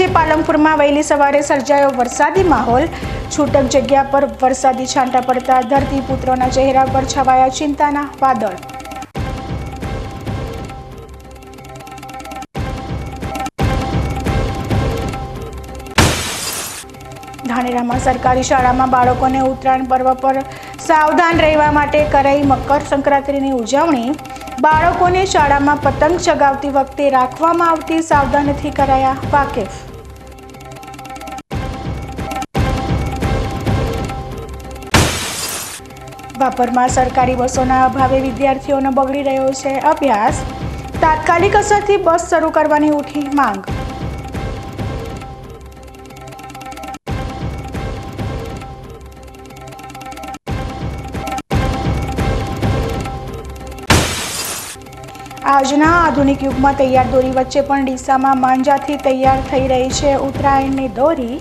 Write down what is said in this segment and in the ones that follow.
વચ્ચે પાલનપુરમાં વહેલી સવારે સર્જાયો વરસાદી માહોલ. છૂટક જગ્યા પર વરસાદી છાંટા પડતા ધરતીપુત્રોના ચહેરા પર છવાયા ચિંતાના વાદળ. ધાનેરામાં સરકારી શાળામાં બાળકોને ઉત્તરાયણ પર્વ પર સાવધાન રહેવા માટે કરાઈ મકર સંક્રાંતિની ઉજવણી. બાળકોને શાળામાં પતંગ ચગાવતી વખતે રાખવામાં આવતી સાવધાનીથી કરાયા વાકેફ. વાપરમાં સરકારી બસોના અભાવે વિદ્યાર્થીઓનો બગડી રહ્યો છે અભ્યાસ. તાત્કાલિક અસરથી બસ શરૂ કરવાની ઉઠી માંગ. આજના આધુનિક યુગમાં તૈયાર દોરી વચ્ચે પણ ડીસામાં માંજાથી તૈયાર થઈ રહી છે ઉત્તરાયણની દોરી.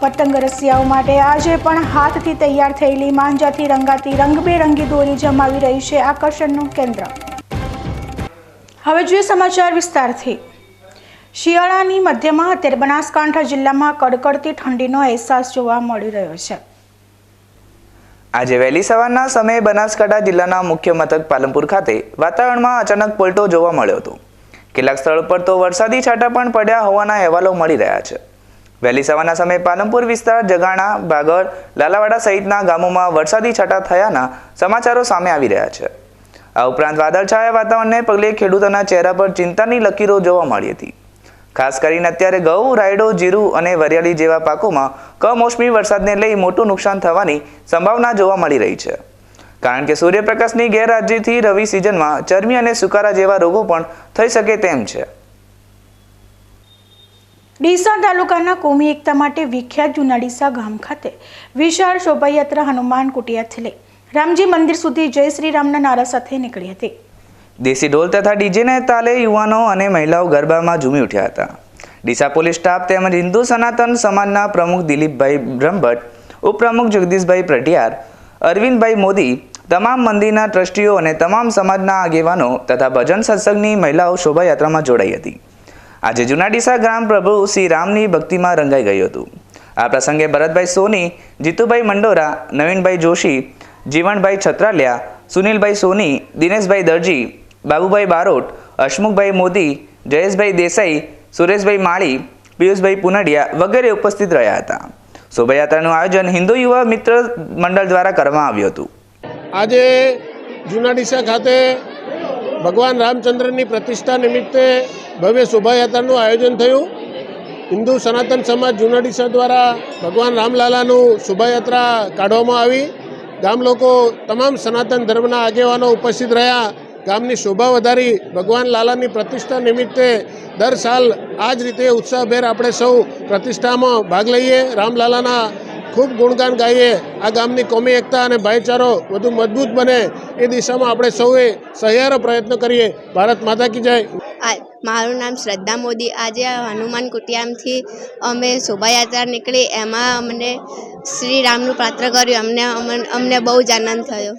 પતંગ રસિયાઓ માટે આજે પણ હાથથી તૈયાર થયેલી માંજાથી રંગાતી રંગબેરંગી દોરી જમાવી રહી છે આકર્ષણનું કેન્દ્ર. હવે જોઈએ સમાચાર વિસ્તારથી. શિયાળાની મધ્યમાં અત્યારે બનાસકાંઠા જિલ્લામાં કડકડતી ઠંડીનો અહેસાસ જોવા મળી રહ્યો છે. આજે વહેલી સવારના સમયે બનાસકાંઠા જિલ્લાના મુખ્ય મથક પાલનપુર ખાતે વાતાવરણમાં અચાનક પલટો જોવા મળ્યો હતો. કેટલાક સ્થળ પર તો વરસાદી છાંટા પણ પડ્યા હોવાના અહેવાલો મળી રહ્યા છે. વહેલી સવારના સમયે પાલનપુર વિસ્તાર, જગાણા, બાગડ, લાલાવાડા સહિતના ગામોમાં વરસાદી છાંટા થયાના સમાચારો સામે આવી રહ્યા છે. આ ઉપરાંત વાદળછાયા વાતાવરણને પગલે ખેડૂતોના ચહેરા પર ચિંતાની લકીરો જોવા મળી હતી. ખાસ કરીને અત્યારે ઘઉં રાયડો, જીરું અને વરિયાળી જેવા પાકોમાં કમોસમી વરસાદને લઈ મોટું નુકસાન થવાની સંભાવના જોવા મળી રહી છે. કારણ કે સૂર્યપ્રકાશની ગેરહાજરીથી રવિ સિઝનમાં ચરબી અને સુકારા જેવા રોગો પણ થઈ શકે તેમ છે. ડીસા તાલુકાના કોમી એકતા માટે વિખ્યાત જૂના ડીસા ગામ ખાતે વિશાળ શોભાયાત્રા હનુમાન કુટિયાથી લઈ રામજી મંદિર સુધી જય શ્રી રામના નારા સાથે નીકળી હતી. દેશી ઢોલ તથા ડીજેને તાલે યુવાનો અને મહિલાઓ ગરબામાં ઝૂમી ઉઠ્યા હતા. ડીસા પોલીસ સ્ટાફ તેમજ હિન્દુ સનાતન સમાજના પ્રમુખ દિલીપભાઈ બ્રહ્મભટ્ટ, ઉપપ્રમુખ જગદીશભાઈ પ્રઢિયાર, અરવિંદભાઈ મોદી, તમામ મંદિરના ટ્રસ્ટીઓ અને તમામ સમાજના આગેવાનો તથા ભજન સત્સંગની મહિલાઓ શોભાયાત્રામાં જોડાઈ હતી. આજે જૂના ડીસા ગ્રામ પ્રભુ શ્રી રામની ભક્તિમાં રંગાઈ ગયું હતું. આ પ્રસંગે ભરતભાઈ સોની, જીતુભાઈ મંડોરા, નવીનભાઈ જોશી, જીવણભાઈ છત્રાલિયા, સુનિલભાઈ સોની, દિનેશભાઈ દરજી, બાબુભાઈ બારોટ હસમુખભાઈ મોદી, જયેશભાઈ દેસાઈ, સુરેશભાઈ માળી, પિયુષભાઈ પુનડિયા વગેરે ઉપસ્થિત રહ્યા હતા. શોભાયાત્રાનું આયોજન હિન્દુ યુવા મિત્ર મંડળ દ્વારા કરવામાં આવ્યું હતું. આજે જુનાડીસા ખાતે ભગવાન રામચંદ્રની પ્રતિષ્ઠા નિમિત્તે ભવ્ય શોભાયાત્રાનું આયોજન થયું. હિન્દુ સનાતન સમાજ જુનાડીસા દ્વારા ભગવાન રામલાલાનું શોભાયાત્રા કાઢવામાં આવી. ગામ લોકો તમામ સનાતન ધર્મના આગેવાનો ઉપસ્થિત રહ્યા. ગામની શોભા વધારી ભગવાન લાલાની પ્રતિષ્ઠા નિમિત્તે દર સાલ આ જ રીતે ઉત્સાહભેર આપણે સૌ પ્રતિષ્ઠામાં ભાગ લઈએ. રામલાલાના ખૂબ ગુણગાન ગાઈએ. આ ગામની કોમી એકતા અને ભાઈચારો વધુ મજબૂત બને એ દિશામાં આપણે સૌએ સહિયારો પ્રયત્ન કરીએ. ભારત માતા કી જય. આ મારું નામ શ્રદ્ધા મોદી. આજે હનુમાન કુટિયામથી અમે શોભાયાત્રા નીકળી. એમાં અમને શ્રી રામનું પાત્ર કર્યું. અમને અમન- અમને બહુ જ આનંદ થયો.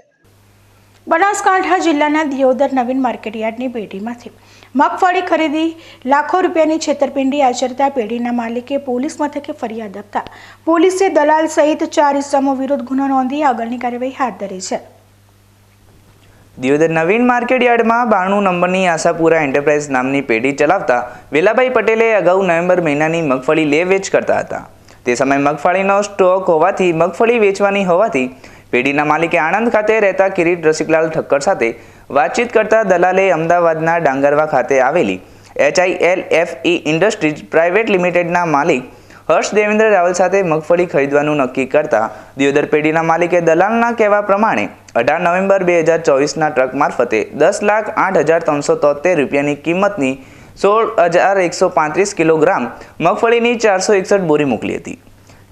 બનાસકાંઠા જિલ્લાના દિયોદર નવીન માર્કેટયાર્ડની પેઢીમાંથી મગફળી ખરીદી, લાખો રૂપિયાની છેતરપિંડી આચરતા પેઢીના માલિકે પોલીસ મથકે ફરિયાદ આપતા. પોલીસે દલાલ સહિત ચાર ઇસમો વિરુદ્ધ ગુનો નોંધી આગળની કાર્યવાહી હાથ ધરી છે. દિયોદર નવીન માર્કેટ યાર્ડમાં બાણું નંબરની આશાપુરા એન્ટરપ્રાઇઝ નામની પેઢી ચલાવતા વેલાભાઈ પટેલે અગાઉ નવેમ્બર મહિનાની મગફળી લે વેચ કરતા હતા. તે સમયે મગફળીનો સ્ટોક હોવાથી મગફળી વેચવાની હોવાથી પેઢીના માલિકે આણંદ ખાતે રહેતા કિરીટ રસિકલાલ ઠક્કર સાથે વાતચીત કરતા દલાલે અમદાવાદના ડાંગરવા ખાતે આવેલી HIL F E industries private લિમિટેડના માલિક હર્ષ દેવેન્દ્ર રાવલ સાથે મગફળી ખરીદવાનું નક્કી કરતા દિયોદર પેઢીના માલિકે દલાલના કહેવા પ્રમાણે અઢાર નવેમ્બર બે હજાર ચોવીસના ટ્રક મારફતે દસ લાખ આઠ હજાર ત્રણસો તોતેર રૂપિયાની કિંમતની સોળ હજાર એકસો પાંત્રીસ કિલોગ્રામ મગફળીની ચારસો એકસઠ બોરી મોકલી હતી.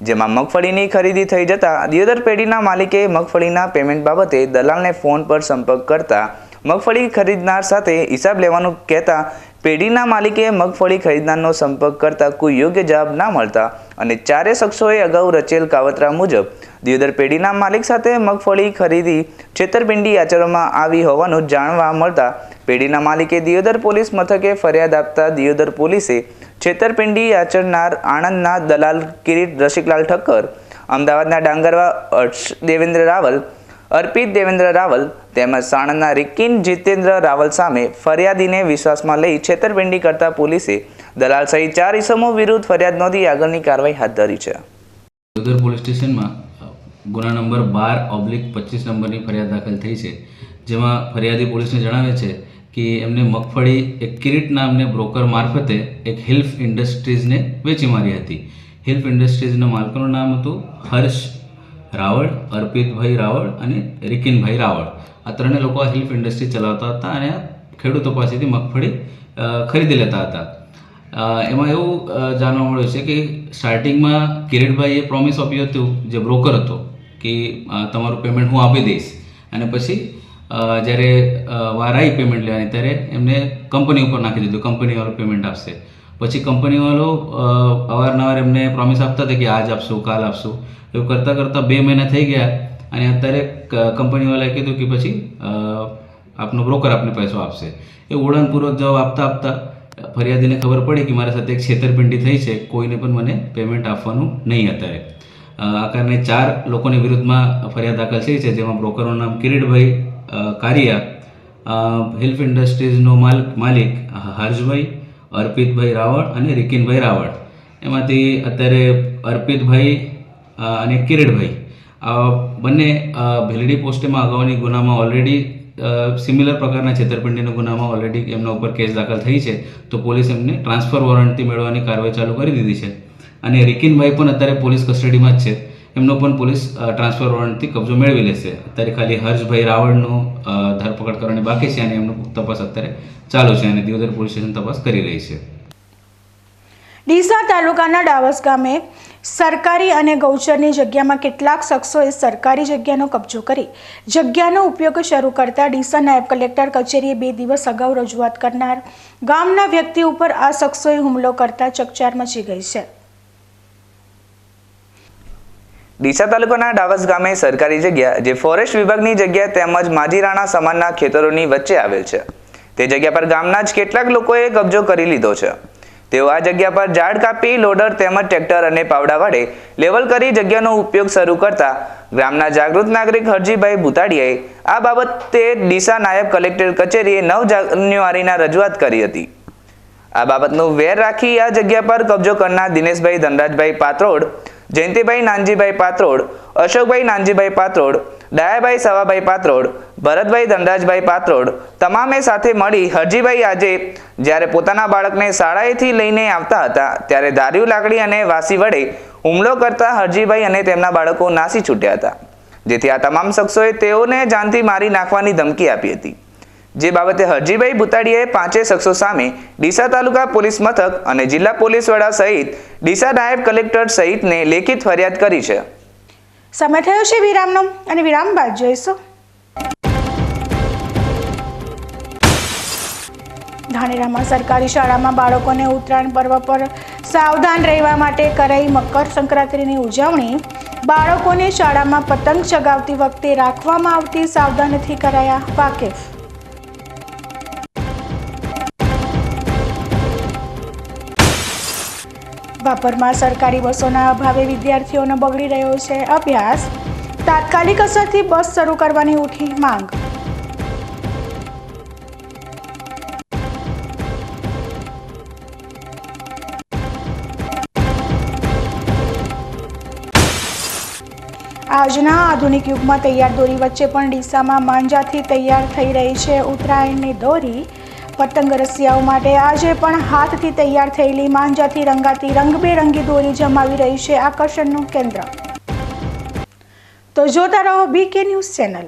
જેમાં મગફળીની ખરીદી થઈ જતાં દિયોદર પેઢીના માલિકે મગફળીના પેમેન્ટ બાબતે દલાલને ફોન પર સંપર્ક કરતા મગફળી ખરીદનાર સાથે હિસાબ લેવાનું કહેતા પેઢીના માલિકે મગફળી ખરીદનારનો સંપર્ક કરતા કોઈ યોગ્ય જવાબ ના મળતા અને ચારે શખ્સોએ અગાઉ રચેલ કાવતરા મુજબ દિયોદર પેઢીના માલિક સાથે મગફળી ખરીદી છેતરપિંડી આચરવામાં આવી હોવાનું જાણવા મળતા પેઢીના માલિકે દિયોદર પોલીસ મથકે ફરિયાદ આપતા દિયોદર પોલીસે છેતરપિંડી આચરનાર આણંદના દલાલ કિરીટ રસિકલાલ ઠક્કર, અમદાવાદના ડાંગરવા અર્ષ દેવેન્દ્ર રાવલ અર્પિત દેવેન્દ્ર રાવલ તેમજ સાણંદના રિકિન જીતેન્દ્ર રાવલ સામે ફરિયાદીને વિશ્વાસમાં લઈ છેતરપિંડી કરતા પોલીસે દલાલ સહિત ચાર ઇસમો વિરુદ્ધ ફરિયાદ નોંધી આગળની કાર્યવાહી હાથ ધરી છે. ઉધર પોલીસ સ્ટેશનમાં ગુના નંબર બાર ઓબ્લિક પચીસ નંબરની ફરિયાદ દાખલ થઈ છે. જેમાં ફરિયાદી પોલીસને જણાવે છે કે એમને મગફળી એક કિરીટ નામને બ્રોકર મારફતે એક હિલ્ફ ઇન્ડસ્ટ્રીઝને વેચી મારી હતી. હિલ્ફ ઇન્ડસ્ટ્રીઝના માલકોનું નામ હતું હર્ષ રાવળ, અર્પિતભાઈ રાવળ અને રિકિનભાઈ રાવળ. આ ત્રણેય લોકો આ હિલ્ફ ઇન્ડસ્ટ્રી ચલાવતા હતા અને ખેડૂતો પાસેથી મગફળી ખરીદી લેતા હતા. એમાં એવું જાણવા મળ્યું છે કે સ્ટાર્ટિંગમાં કિરીટભાઈએ પ્રોમિસ આપ્યું હતું, જે બ્રોકર હતો, કે તમારું પેમેન્ટ હું આપી દઈશ. અને પછી જ્યારે વાર આવી પેમેન્ટ લેવાની, ત્યારે એમને કંપની ઉપર નાખી દીધું કંપનીવાળું પેમેન્ટ આપશે. પછી કંપનીવાળો અવારનવાર એમને પ્રોમિસ આપતા હતા કે આજ આપશું, કાલ આપશું. એવું કરતાં કરતાં બે મહિના થઈ ગયા અને અત્યારે કંપનીવાળાએ કીધું કે પછી આપનો બ્રોકર આપને પૈસો આપશે. એ ઉડાનપૂર્વક જવાબ આપતા આપતા ફરિયાદીને ખબર પડી કે મારા સાથે એક છેતરપિંડી થઈ છે, કોઈને પણ મને પેમેન્ટ આપવાનું નહીં અત્યારે. આ કારણે ચાર લોકોની વિરુદ્ધમાં ફરિયાદ દાખલ થઈ છે, જેમાં બ્રોકરનું નામ કિરીટભાઈ કારિયા હેલ્ફ ઇન્ડસ્ટ્રીઝનો માલ, માલિક, હર્ષભાઈ અર્પિતભાઈ રાવળ અને રિકિનભાઈ રાવળ. એમાંથી અત્યારે અર્પિતભાઈ અને કિરીટભાઈ. આ બંને ભેલડી પોસ્ટેમાં અગાઉની ગુનામાં ઓલરેડી સિમિલર પ્રકારના છેતરપિંડીના ગુનામાં ઓલરેડી એમના ઉપર કેસ દાખલ થઈ છે. તો પોલીસ એમને ટ્રાન્સફર વોરંટથી મેળવવાની કાર્યવાહી ચાલુ કરી દીધી છે. અને રિકિનભાઈ પણ અત્યારે પોલીસ કસ્ટડીમાં જ છે. એમનો પણ પોલીસ ટ્રાન્સફર વોરંટથી કબજો મેળવી લેશે. અત્યારે ખાલી હર્ષભાઈ રાવળનું ધરપકડ કરવાની બાકી છે અને એમનો તપાસ અત્યારે ચાલુ છે અને દિયોદર પોલીસ સ્ટેશન તપાસ કરી રહી છે. ડીસા તાલુકાના ડાવસ ગામે સરકારી અને ગૌચરની જગ્યામાં કેટલાક શખ્સોએ સરકારી જગ્યાનો કબજો કરી જગ્યાનો ઉપયોગ શરૂ કરતા ડીસા નાયબ કલેક્ટર કચેરીએ બે દિવસ અગાઉ રજૂઆત કરનાર ગામના વ્યક્તિ ઉપર આ શખ્સોએ હુમલો કરતા ચકચાર મચી ગઈ છે. ડીસા તાલુકાના ડાવસ ગામે સરકારી જગ્યા જે ફોરેસ્ટ વિભાગની જગ્યા તેમજ માજીરાણા સમાનના ખેતરોની વચ્ચે આવેલ છે. તે જગ્યા પર ગામના જ કેટલાક લોકોએ કબજો કરી લીધો છે. તેઓ આ જગ્યા પર ઝાડ કાપી, લોડર તેમજ ટ્રેક્ટર અને પાવડા વડે લેવલ કરી જગ્યાનો ઉપયોગ શરૂ કરતા ગ્રામના જાગૃત નાગરિક હરજીભાઈ ભૂતાડિયાએ આ બાબતે ડીસા નાયબ કલેક્ટર કચેરીએ નવ જાન્યુઆરીના રજૂઆત કરી હતી. આ બાબતનું વેર રાખી આ જગ્યા પર કબજો કરનાર દિનેશભાઈ ધનરાજભાઈ પાત્રોડ જયંતિભાઈ નાનજીભાઈ પાત્રોડ, અશોકભાઈ નાનજીભાઈ પાત્રોડ, ડાયાભાઈ સવાભાઈ પાત્રોડ, ભરતભાઈ ધનરાજભાઈ પાત્રોડ તમામે સાથે મળી હરજીભાઈ આજે જ્યારે પોતાના બાળકને શાળાએથી લઈને આવતા હતા, ત્યારે ધાર્યું લાકડી અને વાસી વડે હુમલો કરતા હરજીભાઈ અને તેમના બાળકો નાસી છૂટ્યા હતા. જેથી આ તમામ શખ્સોએ તેઓને જાનથી મારી નાખવાની ધમકી આપી હતી. જે બાબતે હરજીભાઈ ભૂતાડીએ પાંચે શખ્સો સામે ડીસા તાલુકા પોલીસ મથક અને જિલ્લા પોલીસ વડા સહિત ડીસા નાયબ કલેક્ટર સહિતને લેખિત ફરિયાદ કરી છે. સમય થયો છે વિરામનો અને વિરામ બાદ જોઈશું. ધાનેરામાં સરકારી શાળામાં બાળકોને ઉત્તરાયણ પર્વ પર સાવધાન રહેવા માટે કરાઈ મકર સંક્રાંતિની ઉજવણી. બાળકોને શાળામાં પતંગ ચગાવતી વખતે રાખવામાં આવતી સાવધાનીથી કરાયા વાકેફ. ભાભરમાં સરકારી બસોના અભાવે વિદ્યાર્થીઓનો બગડી રહ્યો છે અભ્યાસ. તાત્કાલિક અસરથી બસ શરૂ કરવાની ઉઠી માંગ. આજના આધુનિક યુગમાં તૈયાર દોરી વચ્ચે પણ ડીસામાં માંજાથી તૈયાર થઈ રહી છે ઉત્તરાયણની દોરી. પતંગ રસિયાઓ માટે આજે પણ હાથથી તૈયાર થયેલી માંજાથી રંગાતી રંગબેરંગી દોરી જમાવી રહી છે આકર્ષણનું કેન્દ્ર. તો જોતા રહો BK news channel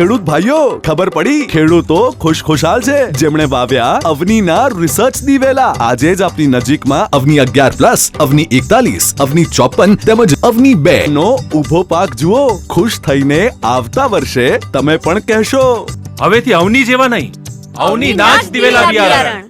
ખેડૂત ભાઈઓ ખબર પડી? ખેડૂતો ખુશખુશાલ છે. જેમણે વાવ્યા અવનીના રિસર્ચ દિવેલા. આજે જ આપની નજીકમાં અવની અગિયાર પ્લસ અવની એકતાલીસ અવની ચોપન તેમજ અવની બે. નો ઊભો પાક જુઓ. ખુશ થઈને આવતા વર્ષે તમે પણ કહેશો. હવેથી અવની જેવા નહીં. અવની નાચ દિવેલા બિયારણ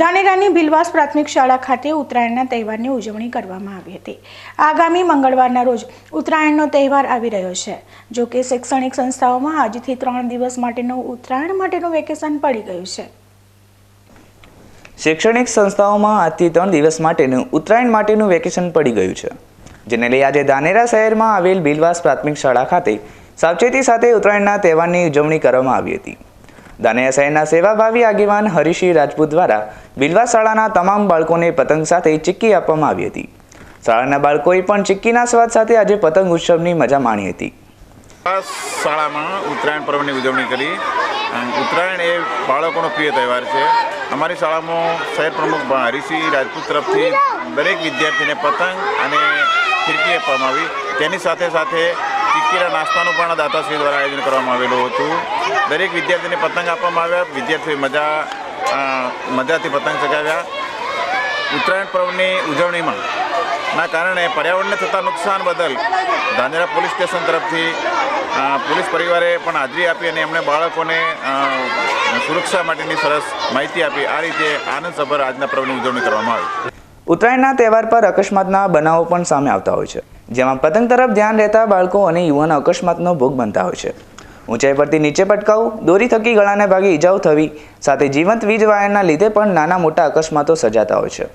ધાનેરાની ભીલવાસ પ્રાથમિક શાળા ખાતે ઉત્તરાયણના તહેવારની ઉજવણી કરવામાં આવી હતી. આગામી મંગળવારના રોજ ઉત્તરાયણનો તહેવાર આવી રહ્યો છે. જો કે શૈક્ષણિક સંસ્થાઓમાં આજથી ત્રણ દિવસ માટેનું ઉત્તરાયણ માટેનું વેકેશન પડી ગયું છે. શૈક્ષણિક સંસ્થાઓમાં આજથી ત્રણ દિવસ માટેનું ઉત્તરાયણ માટેનું વેકેશન પડી ગયું છે. જેને લઈ આજે ધાનેરા શહેરમાં આવેલ બિલવાસ પ્રાથમિક શાળા ખાતે સાવચેતી સાથે ઉત્તરાયણના તહેવારની ઉજવણી કરવામાં આવી હતી. શહેરના સેવાભાવી આગેવાન હરીશી રાજપૂત દ્વારા બિલવા શાળાના તમામ બાળકોને પતંગ સાથે ચિક્કી આપવામાં આવી હતી. શાળાના બાળકોએ પણ ચિક્કીના સ્વાદ સાથે આજે પતંગ ઉત્સવની મજા માણી હતી. શાળામાં ઉત્તરાયણ પર્વની ઉજવણી કરી. ઉત્તરાયણ એ બાળકોનો પ્રિય તહેવાર છે. અમારી શાળામાં શહેર પ્રમુખ ભા- રાજપૂત તરફથી દરેક વિદ્યાર્થીને પતંગ અને ખીડકી આપવામાં આવી. તેની સાથે સાથે ચીક્કીના નાસ્તાનું પણ દાતાશ્રી દ્વારા આયોજન કરવામાં આવેલું હતું. દરેક વિદ્યાર્થીને પતંગ આપવામાં આવ્યા. વિદ્યાર્થીઓએ મજા મજાથી પતંગ ચગાવ્યા. ઉત્તરાયણ પર્વની ઉજવણીમાં, ના કારણે પર્યાવરણને થતા નુકસાન બદલ ધાનેરા પોલીસ સ્ટેશન તરફથી પોલીસ પરિવારે પણ હાજરી આપી અને એમણે બાળકોને સુરક્ષા માટેની સરસ માહિતી આપી. આ રીતે આનંદસભર આજના પર્વની ઉજવણી કરવામાં આવી. ઉત્તરાયણના તહેવાર પર અકસ્માતના બનાવો પણ સામે આવતા હોય છે. જેમાં પતંગ તરફ ધ્યાન રહેતા બાળકો અને યુવાનો અકસ્માતનો ભોગ બનતા હોય છે. ઊંચાઈ પરથી નીચે પટકાવું, દોરી થકી ગળાને ભાગે ઈજાઓ થવી, સાથે જીવંત વીજ વાયરના લીધે પણ નાના મોટા અકસ્માતો સર્જાતા હોય છે.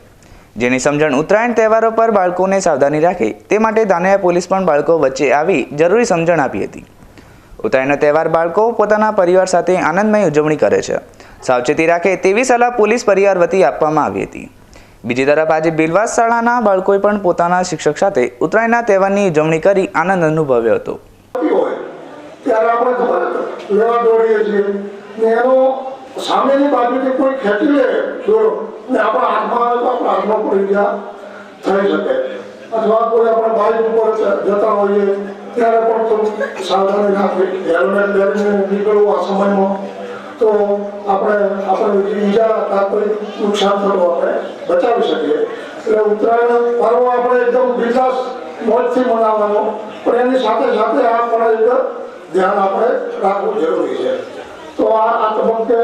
જેની સમજણ ઉત્તરાયણ તહેવારો પર બાળકોને સાવધાની રાખે, તે માટે ધાનેરા પોલીસ પણ બાળકો વચ્ચે આવી જરૂરી સમજણ આપી હતી. ઉત્તરાયણનો તહેવાર બાળકો, પોતાના પરિવાર સાથે આનંદમય ઉજવણી કરે છે. સાવચેતી રાખે તેવી સલાહ પોલીસ પરિવાર વતી આપવામાં આવી હતી. બીજી તરફ આજે બિલવાસ શાળાના બાળકોએ પણ પોતાના શિક્ષક સાથે ઉત્તરાયણના તહેવારની ઉજવણી કરી આનંદ અનુભવ્યો હતો. ત્યારે આપણે લેવા કોઈ ખેંચી લે ને આપણા હાથમાં આવે તો આપણા હાથમાં પડી ગયા થઈ શકે. અથવા કોઈ આપણે બાઇક ઉપર જતા હોઈએ, ત્યારે પણ સાવધાની રાખવી. હેલ્મેટ પહેરીને નીકળવું આ સમયમાં. તો આપણે આપણે બીજા તાત્કાલિક નુકસાન થતું આપણે બચાવી શકીએ. એટલે ઉત્તરાયણ પર્વ આપણે એકદમ બિંદાસ મોજથી મનાવવાનો, પણ એની સાથે સાથે આ પણ એક ધ્યાન આપણે રાખવું જરૂરી છે. તો આ આ તબક્કે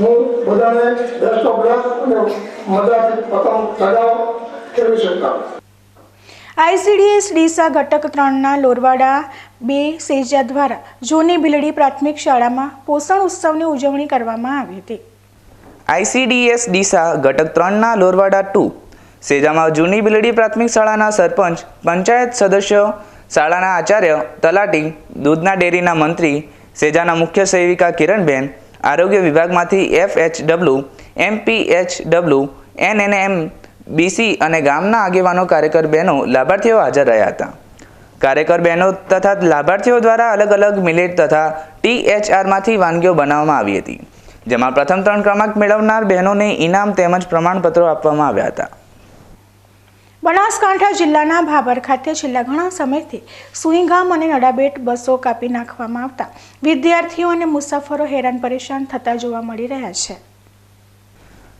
હું બધાને બેસ્ટ ઓફ લક અને મજાથી પતંગ ચગાવો એવી શંકા આઈસીડીએસ ડીસા ઘટક ત્રણના લોરવાડા બે સેજા દ્વારા જૂની બિલડી પ્રાથમિક શાળામાં પોષણ ઉત્સવની ઉજવણી કરવામાં આવી હતી. આઈસીડીએસ ડીસા ઘટક ત્રણના લોરવાડા ટુ. સેજામાં જૂની બિલડી પ્રાથમિક શાળાના સરપંચ, પંચાયત સદસ્ય, શાળાના આચાર્ય, તલાટી, દૂધના ડેરીના મંત્રી, સેજાના મુખ્ય સેવિકા કિરણબેન, આરોગ્ય વિભાગમાંથી F H W MPH W ANM BC અને ગામના આગેવાનો કાર્યકર બહેનો લાભાર્થીઓ હાજર રહ્યા હતા. કાર્યકર બહેનો તથા લાભાર્થીઓ દ્વારા અલગ અલગ મિલેટ તથા ટીએચઆરમાંથી વાનગીઓ બનાવવામાં આવી હતી, જેમાં પ્રથમ ત્રણ ક્રમાંક મેળવનાર બહેનોને ઇનામ તેમજ પ્રમાણપત્રો આપવામાં આવ્યા હતા. બનાસકાંઠા જિલ્લાના ભાભર ખાતે છેલ્લા ઘણા સમયથી સુઈગામ અને નડાબેટ બસો કાપી નાખવામાં આવતા વિદ્યાર્થીઓ અને મુસાફરો હેરાન પરેશાન થતા જોવા મળી રહ્યા છે.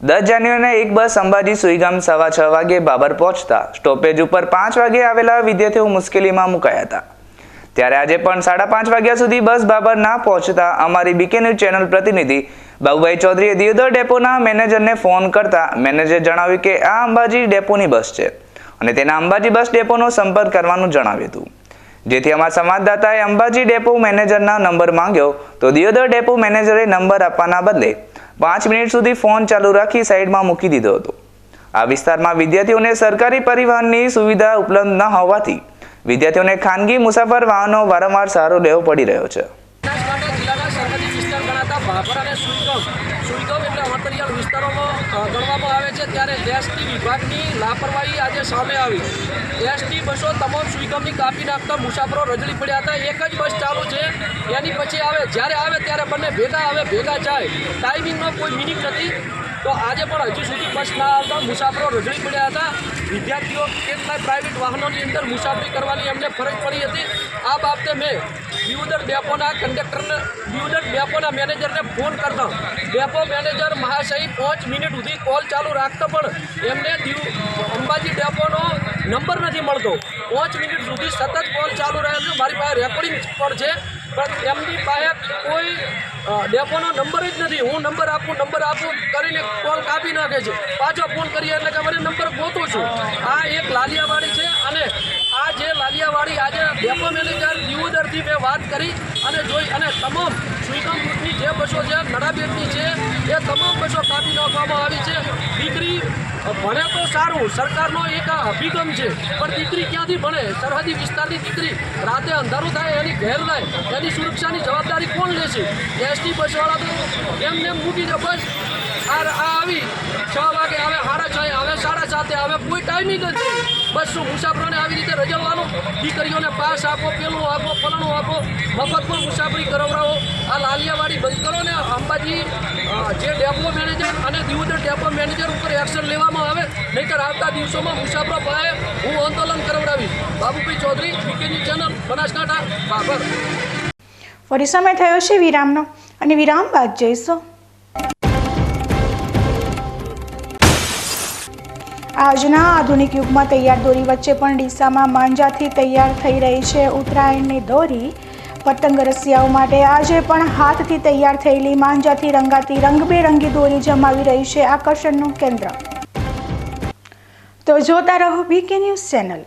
દસ જાન્યુઆરીના એક બસ અંબાજી સુઈગામ સવા છ વાગે બાબર પહોંચતા સ્ટોપેજ ઉપર પાંચ વાગે આવેલા વિદ્યાર્થીઓ મુશ્કેલીમાં મુકાયા હતા. ત્યારે આજે પણ સાડા પાંચ વાગ્યા સુધી બસ બાબર ના પહોંચતા અમારી બીકે ન્યૂઝ ચેનલ પ્રતિનિધિ બાબુભાઈ ચૌધરીએ દિયોદર ડેપોના મેનેજરને ફોન કરતા મેનેજરે જણાવ્યું કે આ અંબાજી ડેપોની બસ છે અને તેના અંબાજી બસ ડેપોનો સંપર્ક કરવાનું જણાવ્યું હતું. જેથી અમારા સંવાદદાતાએ અંબાજી ડેપો મેનેજરના નંબર માંગ્યો તો દિયોદર ડેપો મેનેજરે નંબર આપવાના બદલે પાંચ મિનિટ સુધી ફોન ચાલુ રાખી સાઈડમાં મૂકી દીધો હતો. આ વિસ્તારમાં વિદ્યાર્થીઓને સરકારી પરિવહનની સુવિધા ઉપલબ્ધ ન હોવાથી વિદ્યાર્થીઓને ખાનગી મુસાફર વાહનો વારંવાર સહારો લેવો પડી રહ્યો છે. સુઈગામ એટલે અંતરિયાળ વિસ્તારોમાં ગણવામાં આવે છે ત્યારે એસટી વિભાગની લાપરવાહી આજે સામે આવી. એસટી બસો તમામ સુઈગામની કાપી નાખતા મુસાફરો રજડી પડ્યા હતા. એક જ બસ ચાલુ છે, એની પછી આવે, જ્યારે આવે ત્યારે બંને ભેગા આવે, ભેગા જાય. ટાઈમિંગનો કોઈ મિનિંગ નથી. તો આજે પણ હજુ સુધી બસ ના આવતા મુસાફરો રજડી પડ્યા હતા. વિદ્યાર્થીઓ કેટલાય પ્રાઇવેટ વાહનોની અંદર મુસાફરી કરવાની એમને ફરજ પડી હતી. આ બાબતે મેં દિયોદર ડેપોના કંડક્ટરને દિયોદર ડેપોના મેનેજરને ફોન કરતા ડેપો મેનેજર મહાશય પાંચ મિનિટ સુધી કોલ ચાલુ રાખતા, પણ એમને દીવ અંબાજી ડેપોનો નંબર નથી મળતો. પાંચ મિનિટ સુધી સતત કોલ ચાલુ રહે છે મારી પાસે રેકોર્ડિંગ પણ છે. પણ એમની પાસે કોઈ ડેપોનો નંબર જ નથી. હું નંબર આપું નંબર આપું કરીને કોલ કાપી નાખે છે. પાછો ફોન કરીએ એટલે કે મને નંબર ગોતું છું. આ એક લાલિયાવાડી છે અને આ જે લાલિયાવાડી આજે ડેપો મેનેજર દિયોદરથી મેં વાત કરી અને જોઈ અને તમામ સ્વીગમ રૂટની જે બસો છે નડાબેટની છે, એ તમામ બસો કાપી નાખવામાં આવી છે. દીકરી ભણે તો સારું, સરકારનો એક અભિગમ છે, પણ દીકરી ક્યાંથી ભણે? સરહદી વિસ્તારની દીકરી રાતે અંધારું થાય, એની ઘેર થાય એની સુરક્ષાની જવાબદારી કોણ લેશે? એસટી બસવાળા તો એમને એમ મૂકી દે, બસ, આ આવી, છ વાગે આવે સાડા છ આવે, સાડા સાતે આવે, કોઈ ટાઈમિંગ નથી. બસ મુસાફરોને આવી રીતે રજવવાનું દીકરીઓને પાસ આપો, પેલું આપો, ફલાણું આપો. મફતમાં મુસાફરી કરાવડાવો. આ લાલિયાવાડી બંધ કરો ને અંબાજી જે ડેપો મેનેજર અને દિવોદર ડેપો મેનેજર ઉપર એક્શન લેવામાં આવે, નહીંતર આવતા દિવસોમાં મુસાફરો પાસે હું આંદોલન કરાવડાવીશ. બાબુભાઈ ચૌધરી બીકેની ચેનલ, બનાસકાંઠા. બાબર. ફરી સમય થયો છે વિરામનો. અને વિરામ બાદ જઈશું. આજના આધુનિક યુગમાં તૈયાર દોરી વચ્ચે પણ ડીસામાં માંજાથી તૈયાર થઈ રહી છે ઉત્તરાયણની દોરી. પતંગ રસિયાઓ માટે આજે પણ હાથથી તૈયાર થયેલી માંજાથી રંગાતી રંગબેરંગી દોરી જમાવી રહી છે આકર્ષણનું કેન્દ્ર. તો જોતા રહો વીકે ન્યૂઝ ચેનલ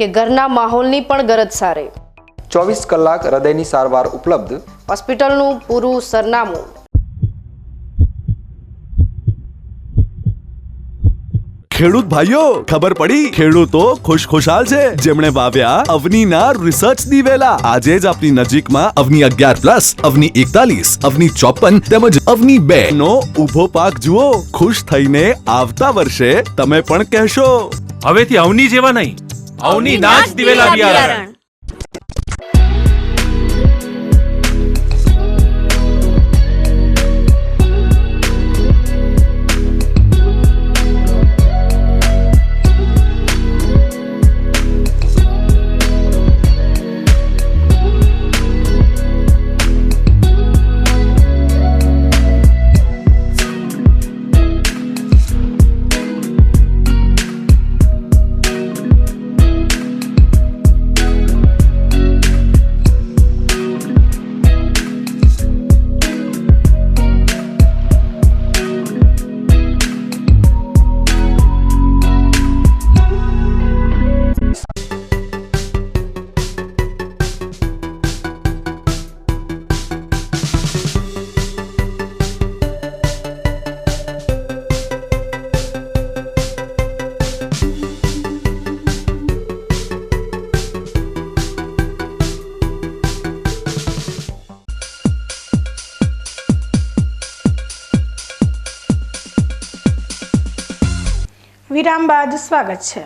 કે ઘરના માહોલની પણ ગરજ સારે. ચોવીસ કલાક હૃદયની સારવાર ઉપલબ્ધ. હોસ્પિટલનું પૂરું સરનામું. ખેડૂત ભાઈઓ ખબર પડી? ખેડૂતો ખુશ ખુશાલ છે. જેમણે વાવ્યા અવનીના રિસર્ચ દિવેલા. આજે જ આપની નજીકમાં અવની અગિયાર પ્લસ અવની એકતાલીસ અવની ચોપન તેમજ અવની બે. નો ઊભો પાક જુઓ. ખુશ થઈને આવતા વર્ષે તમે પણ કહેશો. હવેથી અવની જેવા નહીં. અવની નાચ દિવેલા બિયારણ. વિરામ બાદ સ્વાગત છે.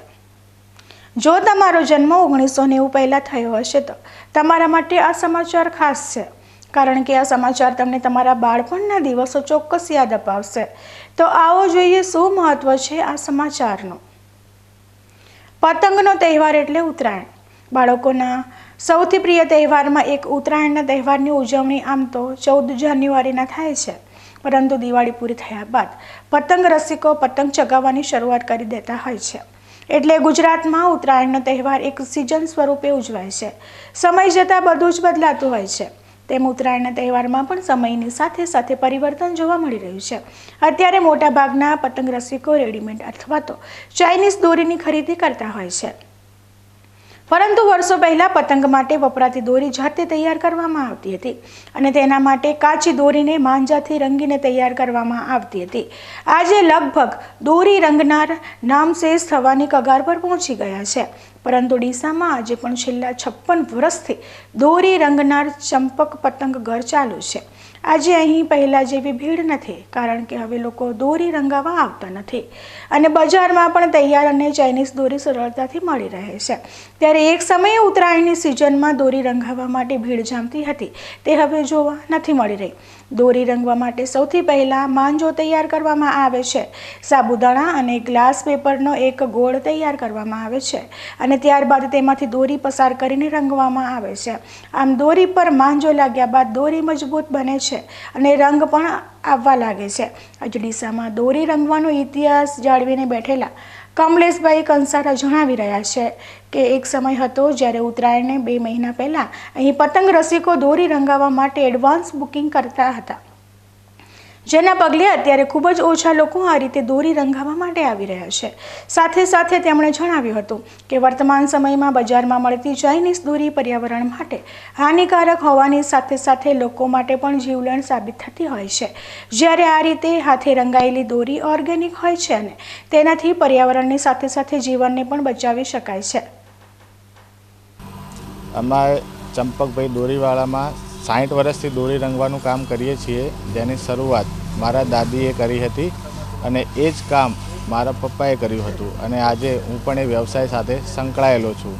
જો તમારો જન્મ ઓગણીસો નેવું પહેલાં થયો હશે તો તમારા માટે આ સમાચાર ખાસ છે, કારણ કે આ સમાચાર તમને તમારા બાળપણના દિવસો ચોક્કસ યાદ અપાવશે. તો આવો જોઈએ શું મહત્વ છે આ સમાચારનું. પતંગનો તહેવાર એટલે ઉત્તરાયણ. બાળકોના સૌથી પ્રિય તહેવારમાં એક ઉત્તરાયણના તહેવારની ઉજવણી આમ તો ચૌદ જાન્યુઆરીના થાય છે. પરંતુ દિવાળી પૂરી થયા બાદ પતંગ રસિકો પતંગ ચગાવવાની શરૂઆત કરી દેતા હોય છે. એટલે ગુજરાતમાં ઉત્તરાયણનો તહેવાર એક સિઝન સ્વરૂપે ઉજવાય છે. સમય જતાં બધું જ બદલાતું હોય છે. તેમ ઉત્તરાયણના તહેવારમાં પણ સમયની સાથે સાથે પરિવર્તન જોવા મળી રહ્યું છે. અત્યારે મોટાભાગના પતંગ રસિકો રેડીમેડ અથવા તો ચાઇનીઝ દોરીની ખરીદી કરતા હોય છે. પરંતુ વર્ષો પહેલાં પતંગ માટે વપરાતી દોરી જાતે તૈયાર કરવામાં આવતી હતી અને તેના માટે કાચી દોરીને માંજાથી રંગીને તૈયાર કરવામાં આવતી હતી. આજે લગભગ દોરી રંગનાર નામશેષ થવાની કગાર પર પહોંચી ગયા છે. પરંતુ ડીસામાં આજે પણ છેલ્લા છપ્પન વર્ષથી દોરી રંગનાર ચંપક પતંગ ઘર ચાલુ છે. આજે અહીં પહેલાં જેવી ભીડ નથી, કારણ કે હવે લોકો દોરી રંગાવા આવતા નથી. અને બજારમાં પણ તૈયાર અને ચાઇનીઝ દોરી સરળતાથી મળી રહે છે. ત્યારે એક સમયે ઉત્તરાયણની સિઝનમાં દોરી રંગાવવા માટે ભીડ જામતી હતી. તે હવે જોવા નથી મળી રહી. દોરી રંગવા માટે સૌથી પહેલાં માંજો તૈયાર કરવામાં આવે છે. સાબુદાણા અને ગ્લાસ પેપરનો એક ગોળ તૈયાર કરવામાં આવે છે અને ત્યારબાદ તેમાંથી દોરી પસાર કરીને રંગવામાં આવે છે. આમ દોરી પર માંજો લાગ્યા બાદ દોરી મજબૂત બને છે અને રંગ પણ આવવા લાગે છે. અજડીસામાં દોરી રંગવાનો ઇતિહાસ જાળવીને બેઠેલા કમલેશભાઈ કંસારા જણાવી રહ્યા છે કે એક સમય હતો જ્યારે ઉત્તરાયણને બે મહિના પહેલાં અહીં પતંગ રસિકો દોરી રંગાવવા માટે એડવાન્સ બુકિંગ કરતા હતા. જેના પગલે અત્યારે ખૂબ જ ઓછા લોકો આ રીતે દોરી રંગાવવા માટે આવી રહ્યા છે. સાથે સાથે તેમણે જણાવ્યું હતું કે વર્તમાન સમયમાં બજારમાં મળતી ચાઇનીઝ દોરી પર્યાવરણ માટે હાનિકારક હોવાની સાથે સાથે લોકો માટે પણ જીવલેણ સાબિત થતી હોય છે. જ્યારે આ રીતે હાથે રંગાયેલી દોરી ઓર્ગેનિક હોય છે અને તેનાથી પર્યાવરણની સાથે સાથે જીવનને પણ બચાવી શકાય છે. અમારે ચંપકભાઈ દોરીવાળામાં સાઠ વર્ષથી દોરી રંગવાનું કામ કરીએ છીએ, જેની શરૂઆત મારા દાદીએ કરી હતી અને એ જ કામ મારા પપ્પાએ કર્યું હતું. અને આજે હું પણ એ વ્યવસાય સાથે સંકળાયેલો છું.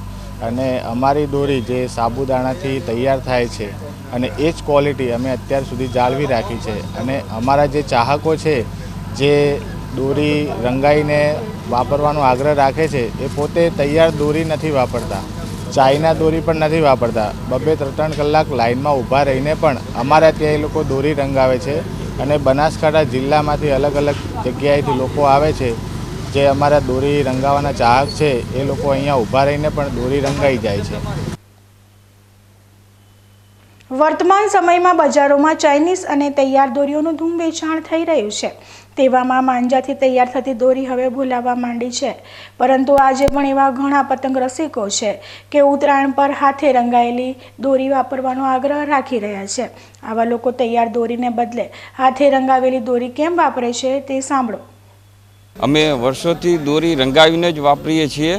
અને અમારી દોરી જે સાબુદાણાથી તૈયાર થાય છે અને એ જ ક્વોલિટી અમે અત્યાર સુધી જાળવી રાખી છે. અને અમારા જે ચાહકો છે, જે દોરી રંગાઈને વાપરવાનો આગ્રહ રાખે છે, એ પોતે તૈયાર દોરી નથી વાપરતા. ચાઇના દોરી પણ નથી વાપરતા. બબે ત્રણ કલાક લાઇનમાં ઊભા રહીને પણ અમારા ત્યાં એ લોકો દોરી રંગાવે છે અને બનાસકાંઠા જિલ્લામાંથી અલગ અલગ જગ્યાએથી લોકો આવે છે. જે અમારા દોરી રંગાવાના ચાહક છે, એ લોકો અહીંયા ઊભા રહીને પણ દોરી રંગાઈ જાય છે. વર્તમાન સમયમાં બજારોમાં ચાઇનીઝ અને તૈયાર દોરીઓનું ધૂમ વેચાણ થઈ રહ્યું છે. તેવામાં માંજાથી તૈયાર થતી દોરી હવે ભૂલાવા માંડી છે. પરંતુ આજે પણ એવા ઘણા પતંગ રસિકો છે કે ઉત્તરાયણ પર હાથે રંગાયેલી દોરી વાપરવાનો આગ્રહ રાખી રહ્યા છે. આવા લોકો તૈયાર દોરીને બદલે હાથે રંગાવેલી દોરી કેમ વાપરે છે તે સાંભળો. અમે વર્ષોથી દોરી રંગાવીને જ વાપરીએ છીએ.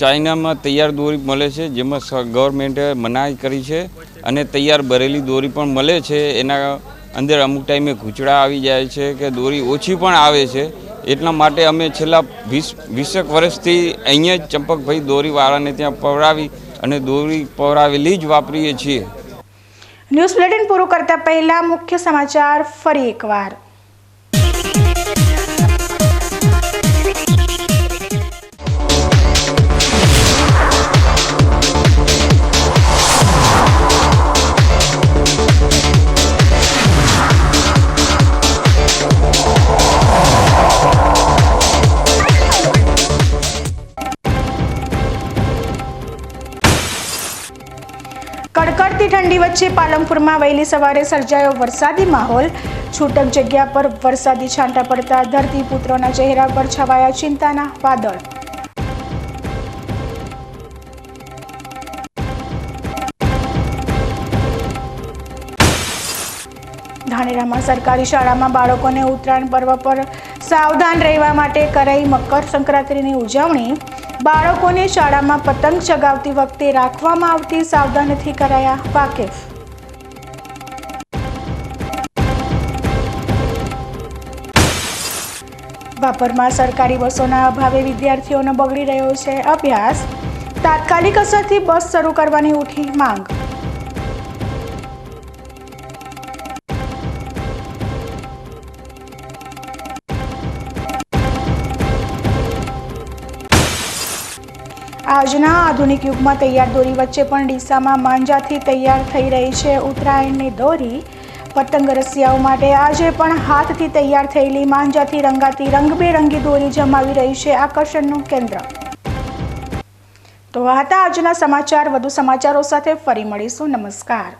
ચાઇનામાં તૈયાર દોરી મળે છે, જેમાં ગવર્મેન્ટે મનાઈ કરી છે અને તૈયાર ભરેલી દોરી પણ મળે છે. એના અંદર અમુક ટાઈમે ઘૂંચડા આવી જાય છે કે દોરી ઓછી પણ આવે છે. એટલા માટે અમે છેલ્લા વીસ, વીસેક વર્ષથી અહીંયા જ ચંપકભાઈ દોરીવાળાને ત્યાં પવડાવી અને દોરી પવડાવેલી જ વાપરીએ છીએ. ન્યૂઝ બુલેટિન પૂરું કરતા પહેલા મુખ્ય સમાચાર ફરી એકવાર. વચ્ચે પાલનપુરમાં વહેલી સવારે સર્જાયો વરસાદી માહોલ. છૂટક જગ્યા પર વરસાદી છાંટા પડતા ધરતીપુત્રોના ચહેરા પર છવાયા ચિંતાના વાદળ. ધાનેરામાં સરકારી શાળામાં બાળકોને ઉત્તરાયણ પર્વ પર સાવધાન રહેવા માટે કરાઈ મકર સંક્રાંતિની ઉજવણી. બાળકોને શાળામાં પતંગ ચગાવતી વખતે રાખવામાં આવતી સાવધાનીથી કરાયા વાકેફ. વાપરમાં સરકારી બસોના અભાવે વિદ્યાર્થીઓનો બગડી રહ્યો છે અભ્યાસ. તાત્કાલિક અસરથી બસ શરૂ કરવાની ઉઠી માંગ. આજના આધુનિક યુગમાં તૈયાર દોરી વચ્ચે પણ ડીસામાં માંજાથી તૈયાર થઈ રહી છે ઉત્તરાયણની દોરી. પતંગ રસિયાઓ માટે આજે પણ હાથથી તૈયાર થયેલી માંજાથી રંગાતી રંગબેરંગી દોરી જમાવી રહી છે આકર્ષણનું કેન્દ્ર. તો હતા આજના સમાચાર. વધુ સમાચારો સાથે ફરી મળીશું. નમસ્કાર.